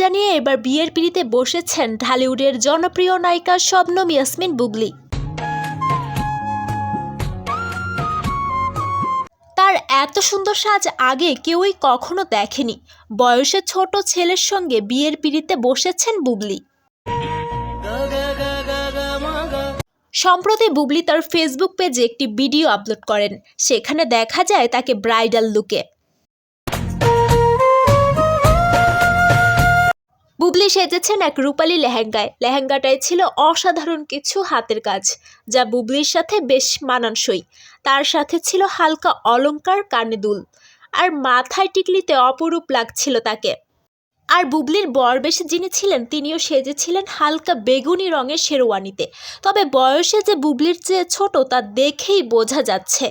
জানিয়ে এবার বিয়ের পিড়িতে বসেছেন ঢালিউডের জনপ্রিয় নায়িকা শবনম ইয়াসমিন বুবলি। তার এত সুন্দর সাজ আগে কেউই কখনো দেখেনি। বয়সে ছোট ছেলের সঙ্গে বিয়ের পিড়িতে বসেছেন বুবলি। সম্প্রতি বুবলি তার ফেসবুক পেজে একটি ভিডিও আপলোড করেন। সেখানে দেখা যায় তাকে ব্রাইডাল লুকে। সেজেছেন এক রূপালী লেহেঙ্গায়। লেহেঙ্গাটায় ছিল অসাধারণ কিছু হাতের কাজ, যা বুবলির সাথে বেশ মানানসই। তার সাথে ছিল হালকা অলংকার কানে দুল, আর মাথায় টিকলিতে অপরূপ লাগছিল তাকে। আর বুবলির বরবেশে যিনি ছিলেন, তিনিও সেজেছিলেন হালকা বেগুনি রঙের শেরওয়ানিতে। তবে বয়সে যে বুবলির চেয়ে ছোট, তা দেখেই বোঝা যাচ্ছে।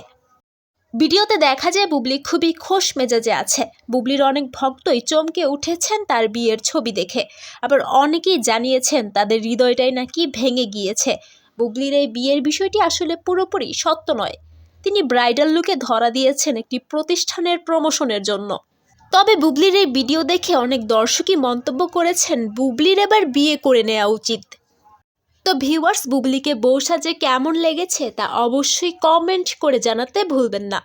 ভিডিওতে দেখা যায় বুবলি খুবই খোশ মেজাজে আছে। বুবলির অনেক ভক্তই চমকে উঠেছেন তার বিয়ের ছবি দেখে। আবার অনেকেই জানিয়েছেন তাদের হৃদয়টাই নাকি ভেঙে গিয়েছে। বুবলির এই বিয়ের বিষয়টি আসলে পুরোপুরি সত্য নয়। তিনি ব্রাইডাল লুকে ধরা দিয়েছেন একটি প্রতিষ্ঠানের প্রমোশনের জন্য। তবে বুবলির এই ভিডিও দেখে অনেক দর্শকই মন্তব্য করেছেন, বুবলির এবার বিয়ে করে নেওয়া উচিত। তো ভিউয়ার্স বুবলিকে বউ সাজে কেমন লেগেছে তা অবশ্যই কমেন্ট করে জানাতে ভুলবেন না।